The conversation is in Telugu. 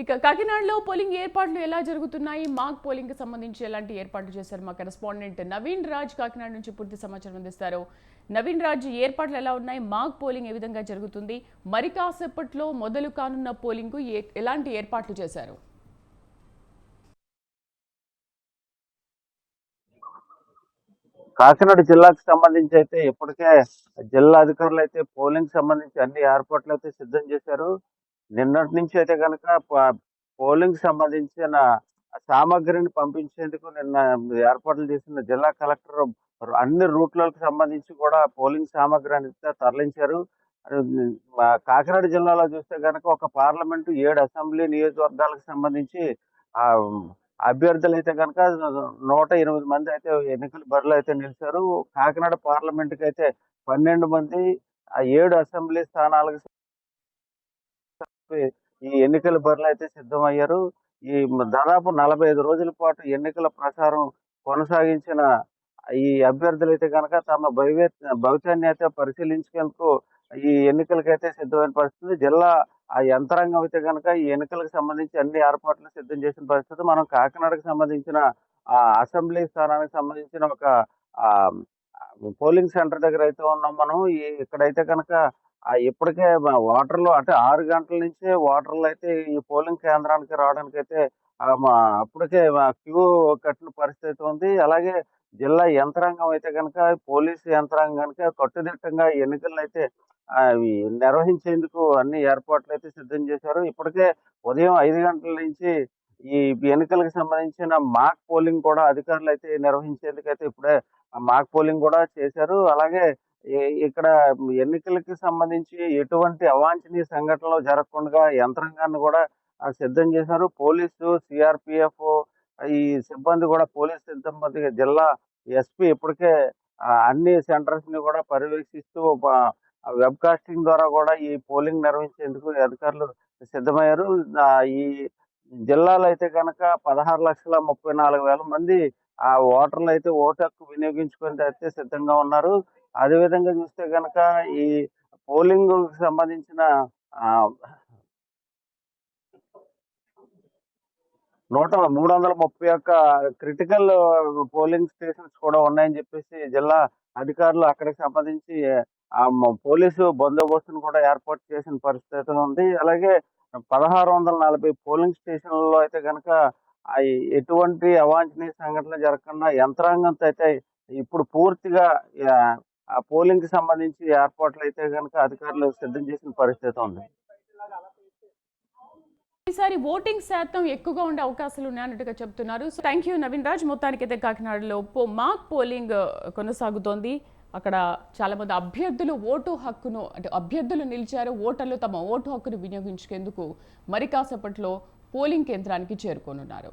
ఇక కాకినాడలో పోలింగ్ ఏర్పాట్లు ఎలా జరుగుతున్నాయి? మాక్ పోలింగ్కి సంబంధించి ఎలాంటి ఏర్పాట్లు చేశారు? మా కరెస్పాండెంట్ నవీన్ రాజ్ కాకినాడ నుంచి పూర్తి సమాచారం అందిస్తారు. నవీన్ రాజ్ ఏర్పాట్లు ఎలా ఉన్నాయి? మాక్ పోలింగ్ ఏ విధంగా జరుగుతుంది? మరి కాసేపట్లో మొదలు కానున్న పోలింగ్కు ఎలాంటి ఏర్పాట్లు చేశారు? కాకినాడ జిల్లాకు సంబంధించి అయితే ఇప్పటికే జిల్లా అధికారులు అయితే పోలింగ్ సంబంధించి అన్ని ఏర్పాట్లు అయితే సిద్ధం చేశారు. నిన్నటి నుంచి అయితే కనుక పోలింగ్ సంబంధించిన సామాగ్రిని పంపించేందుకు నిన్న ఏర్పాట్లు చేసిన జిల్లా కలెక్టర్ అన్ని రూట్లకు సంబంధించి కూడా పోలింగ్ సామాగ్రి అనేది తరలించారు. కాకినాడ జిల్లాలో చూస్తే కనుక ఒక పార్లమెంటు ఏడు అసెంబ్లీ నియోజకవర్గాలకు సంబంధించి అభ్యర్థులు అయితే కనుక నూట ఎనిమిది మంది అయితే ఎన్నికల బరిలో అయితే నిలిచారు. కాకినాడ పార్లమెంట్కి అయితే పన్నెండు మంది ఆ ఏడు అసెంబ్లీ స్థానాలకు ఈ ఎన్నికల బరిలో అయితే సిద్ధమయ్యారు. ఈ దాదాపు నలభై ఐదు రోజుల పాటు ఎన్నికల ప్రచారం కొనసాగించిన ఈ అభ్యర్థులు అయితే కనుక తమ భవిష్య భవిష్యాన్ని అయితే పరిశీలించేందుకు ఈ ఎన్నికలకైతే సిద్ధమైన పరిస్థితి. జిల్లా ఆ యంత్రాంగం అయితే కనుక ఈ ఎన్నికలకు సంబంధించి అన్ని ఏర్పాట్లు సిద్ధం చేసిన పరిస్థితి. మనం కాకినాడకు సంబంధించిన ఆ అసెంబ్లీ స్థానానికి సంబంధించిన ఒక పోలింగ్ సెంటర్ దగ్గర అయితే ఉన్నాం మనం. ఈ ఇక్కడైతే కనుక ఇప్పటికే మా ఓటర్లు అంటే ఆరు గంటల నుంచే ఓటర్లు అయితే ఈ పోలింగ్ కేంద్రానికి రావడానికి అయితే మా అప్పటికే క్యూ కట్టిన పరిస్థితి ఉంది. అలాగే జిల్లా యంత్రాంగం అయితే కనుక పోలీసు కనుక కట్టుదిట్టంగా ఎన్నికలను అయితే నిర్వహించేందుకు అన్ని ఏర్పాట్లు అయితే సిద్ధం చేశారు. ఇప్పటికే ఉదయం ఐదు గంటల నుంచి ఈ ఎన్నికలకు సంబంధించిన మాక్ పోలింగ్ కూడా అధికారులు అయితే నిర్వహించేందుకు అయితే ఇప్పుడే ఆ మాక్ పోలింగ్ కూడా చేశారు. అలాగే ఇక్కడ ఎన్నికలకి సంబంధించి ఎటువంటి అవాంఛనీయ సంఘటనలు జరగకుండా యంత్రాంగాన్ని కూడా సిద్ధం చేశారు. పోలీసు సిఆర్పిఎఫ్ ఈ సిబ్బంది కూడా పోలీస్ సిబ్బంది జిల్లా ఎస్పీ ఇప్పటికే అన్ని సెంటర్స్ని కూడా పర్యవేక్షిస్తూ వెబ్ కాస్టింగ్ ద్వారా కూడా ఈ పోలింగ్ నిర్వహించేందుకు అధికారులు సిద్ధమయ్యారు. ఈ జిల్లాలో అయితే కనుక పదహారు లక్షల ముప్పై నాలుగు వేల మంది ఆ ఓటర్లు అయితే ఓటు హక్కు వినియోగించుకొని అయితే సిద్ధంగా ఉన్నారు. అదేవిధంగా చూస్తే కనుక ఈ పోలింగ్ సంబంధించిన నూట మూడు వందల ముప్పై ఒక్క క్రిటికల్ పోలింగ్ స్టేషన్స్ కూడా ఉన్నాయని చెప్పేసి జిల్లా అధికారులు అక్కడికి సంబంధించి ఆ పోలీసు బందోబస్తును కూడా ఏర్పాటు చేసిన పరిస్థితి ఉంది. అలాగే పదహారు వందల నలభై పోలింగ్ స్టేషన్లలో అయితే కనుక ఎటువంటి అవాంఛనీయ సంఘటనలు జరగకుండా యంత్రాంగంతో అయితే ఇప్పుడు పూర్తిగా ఆ, పోలింగ్కి సంబంధించి ఏర్పాట్లు అయితే కనుక అధికారులు సిద్ధం చేసిన పరిస్థితి ఉంది. ఈసారి ఓటింగ్ శాతం ఎక్కువగా ఉండే అవకాశాలు ఉన్నాయన్నట్టుగా చెప్తున్నారు. Thank you Naveen Raj. మొత్తానికైతే కాకినాడలో మాక్ పోలింగ్ కొనసాగుతోంది. అక్కడ చాలామంది అభ్యర్థులు ఓటు హక్కును అంటే అభ్యర్థులు నిలిచారు ఓటర్లు తమ ఓటు హక్కును వినియోగించుకేందుకు మరి కాసేపట్లో పోలింగ్ కేంద్రానికి చేరుకోనున్నారు.